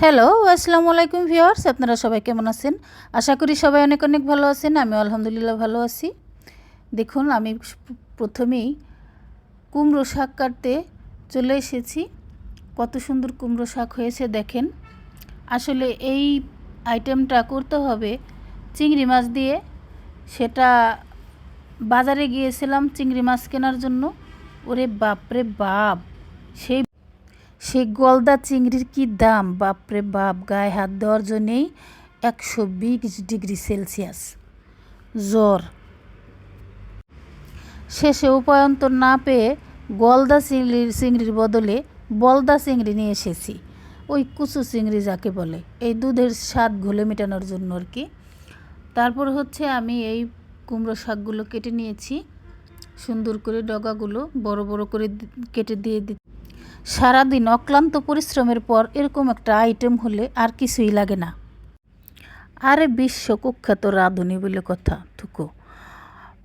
Hello আসসালামু আলাইকুম viewers, আপনারা সবাই কেমন আছেন? আশা করি সবাই অনেক অনেক ভালো আছেন আমি আলহামদুলিল্লাহ ভালো আছি। দেখুন, আমি প্রথমেই কুমড়ো শাক কাটতে চলে এসেছি। কত সুন্দর কুমড়ো শাক হয়েছে দেখেন। আসলে এই আইটেমটা করতে হবে চিংড়ি মাছ দিয়ে। সেটা বাজারে গিয়েছিলাম চিংড়ি মাছ কেনার জন্য। ওরে বাপরে বাপ, সেই সেই গলদা চিংড়ির কি দাম? বাপরে বাপ, গায়ে হাত দেওয়ার জন্যেই একশো বিশ ডিগ্রি সেলসিয়াস। জ্বর। শেষে উপায়ন্তর না পেয়ে গলদা চিংড়ির চিংড়ির বদলে বলদা চিংড়ি নিয়ে এসেছি। ওই কুচু চিংড়ি যাকে বলে, এই দুধের স্বাদ ঘুলে মেটানোর জন্য আর কি। তারপর হচ্ছে আমি এই কুমড়ো শাকগুলো কেটে নিয়েছি। সুন্দর করে ডগাগুলো বড় বড় করে কেটে দিয়ে দি সারাদিন অক্লান্ত পরিশ্রমের পর এরকম একটা আইটেম হলে আর কিছুই লাগে না। আরে বিশ্ব কুখ্যাত রাঁধুনি বলে কথা, থুকো।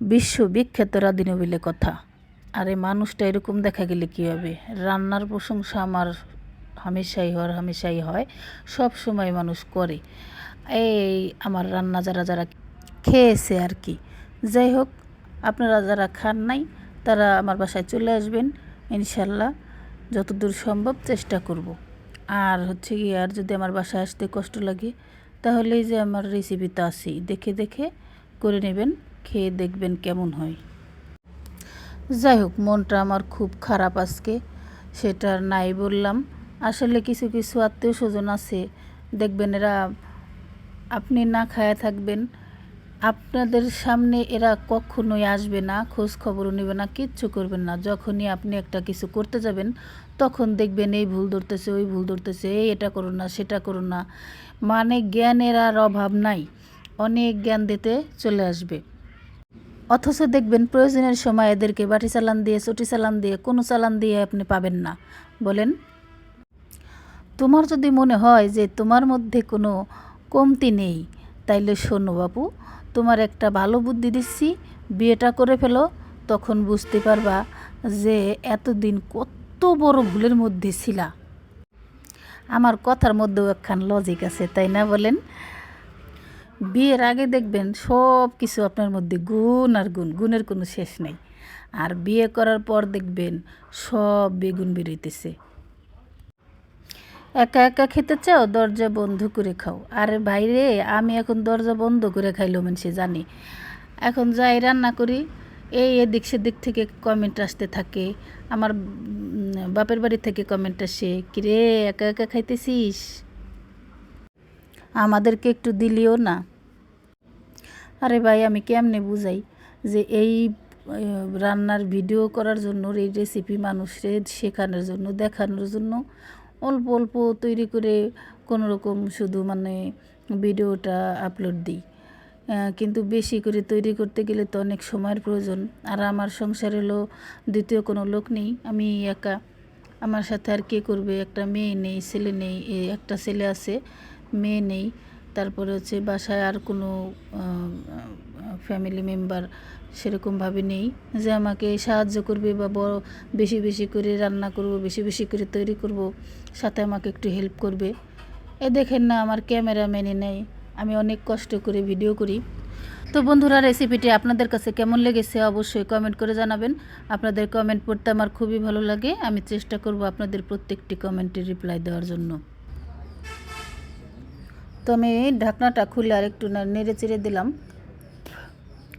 বিশ্ব বিখ্যাত রাঁধুনি বলে কথা। আরে মানুষটা এরকম দেখা গেলে কী হবে? রান্নার প্রশংসা আমার হামেশাই হয় হামেশাই হয়, সব সময় মানুষ করে। এই আমার রান্না যারা যারা খেয়েছে আর কি। যাই হোক, আপনারা যারা খান নাই, তারা আমার বাসায় চলে আসবেন, ইনশাল্লাহ। যতদূর সম্ভব চেষ্টা করব। আর হচ্ছে কি আর যদি আমার বাসায় আসতে কষ্ট লাগে, তাহলে যে আমার রেসিপিতে আছেই দেখে দেখে করে নেবেন, খেয়ে দেখবেন কেমন হয়। যাই হোক, মনটা আমার খুব খারাপ আজকে, সেটা নাই বললাম। আসলে কিছু কিছু আত্মীয় স্বজন আছে, দেখবেন এরা আপনি না খায়া থাকবেন আপনাদের সামনে এরা কখনোই আসবে না খোঁজ খবরও নেবে না, কিচ্ছু করবেন না। যখনই আপনি একটা কিছু করতে যাবেন, তখন দেখবেন এই ভুল ধরতেছে, ওই ভুল ধরতেছে, এই এটা করুন না, সেটা করুন না। মানে জ্ঞানের আর অভাব নাই, অনেক জ্ঞান দিতে চলে আসবে। অথচ দেখবেন প্রয়োজনের সময় এদেরকে বাটি চালান দিয়ে, চটি চালান দিয়ে, কোনো চালান দিয়ে আপনি পাবেন না। বলেন, তোমার যদি মনে হয় যে তোমার মধ্যে কোনো কমতি নেই, তাইলে শোনো বাপু তোমার একটা ভালো বুদ্ধি দিচ্ছি, বিয়েটা করে ফেলো। তখন বুঝতে পারবা যে এতদিন কত বড় ভুলের মধ্যে ছিলা। আমার কথার মধ্যেও একখান লজিক আছে, তাই না বলেন? বিয়ের আগে দেখবেন সব কিছু আপনার মধ্যে গুণ আর গুণ, গুণের কোনো শেষ নেই। আর বিয়ে করার পর দেখবেন সব বেগুন বেরোইতেছে একা একা খেতে চাও, দরজা বন্ধ করে খাও। আরে ভাইরে, আমি এখন দরজা বন্ধ করে খাইলো মানুষে জানি। এখন যাই রান্না করি, এই এদিক সেদিক থেকে কমেন্ট আসতে থাকে। আমার বাপের বাড়ি থেকে কমেন্ট আসে, কিরে, একা একা খাইতেছিস? আমাদেরকে একটু দিলিও না। আরে ভাই, আমি কেমনে বুঝাই যে এই রান্নার ভিডিও করার জন্য, এই রেসিপি মানুষের শেখানোর জন্য, দেখানোর জন্য অল্প অল্প তৈরি করে কোনো রকম শুধু মানে ভিডিওটা আপলোড দিই। কিন্তু বেশি করে তৈরি করতে গেলে তো অনেক সময়ের প্রয়োজন। আর আমার সংসার হলো দ্বিতীয় কোনো লোক নেই, আমি একা। আমার সাথে আর কে করবে? একটা মেয়ে নেই, ছেলে নেই একটা ছেলে আছে, মেয়ে নেই। তারপরে হচ্ছে বাসায় আর কোনো ফ্যামিলি মেম্বার সেরকমভাবে নেই যে আমাকে সাহায্য করবে বা বড় বেশি বেশি করে রান্না করব, বেশি বেশি করে তৈরি করব, সাথে আমাকে একটু হেল্প করবে। এ দেখেন না, আমার ক্যামেরা মেনে নেয় আমি অনেক কষ্ট করে ভিডিও করি। তো বন্ধুরা রেসিপিটি আপনাদের কাছে কেমন লেগেছে অবশ্যই কমেন্ট করে জানাবেন। আপনাদের কমেন্ট পড়তে আমার খুবই ভালো লাগে, আমি চেষ্টা করব আপনাদের প্রত্যেকটি কমেন্টের রিপ্লাই দেওয়ার জন্য। তো আমি ঢাকনাটা খুলে আর একটু নেড়ে চেড়ে দিলাম।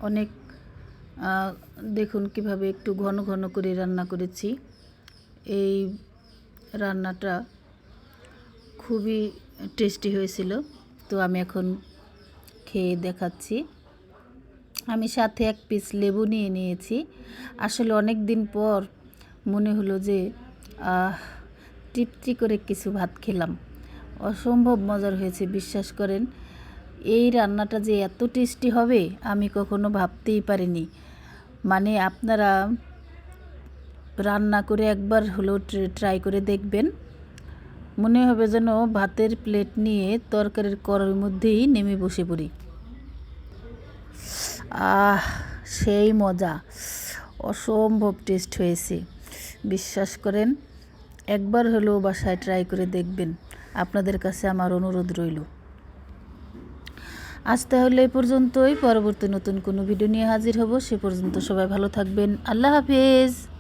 অনেক দেখুন কীভাবে একটু ঘন ঘন করে রান্না করেছি। এই রান্নাটা খুবই টেস্টি হয়েছিল। তো আমি এখন খেয়ে দেখাচ্ছি। আমি সাথে এক পিস লেবু নিয়ে নিয়েছি। আসলে অনেক দিন পর মনে হলো যে তৃপ্তি করে কিছু ভাত খেলাম। অসম্ভব মজার হয়েছে, বিশ্বাস করেন। এই রান্নাটা যে এত টেস্টি হবে, আমি কখনো ভাবতেই পারিনি। মানে আপনারা রান্না করে একবার হলেও ট্রাই করে দেখবেন। মনে হবে যেন ভাতের প্লেট নিয়ে তরকারির করার মধ্যেই নেমে বসে পড়ি। আহ, সেই মজা। অসম্ভব টেস্ট হয়েছে। বিশ্বাস করেন, একবার হলেও বাসায় ট্রাই করে দেখবেন। আপনাদের কাছে আমার অনুরোধ রইল। আজ তাহলে এই পর্যন্তই। পরবর্তী নতুন কোনো ভিডিও নিয়ে হাজির হব। সে পর্যন্ত সবাই ভালো থাকবেন। আল্লাহ হাফিজ।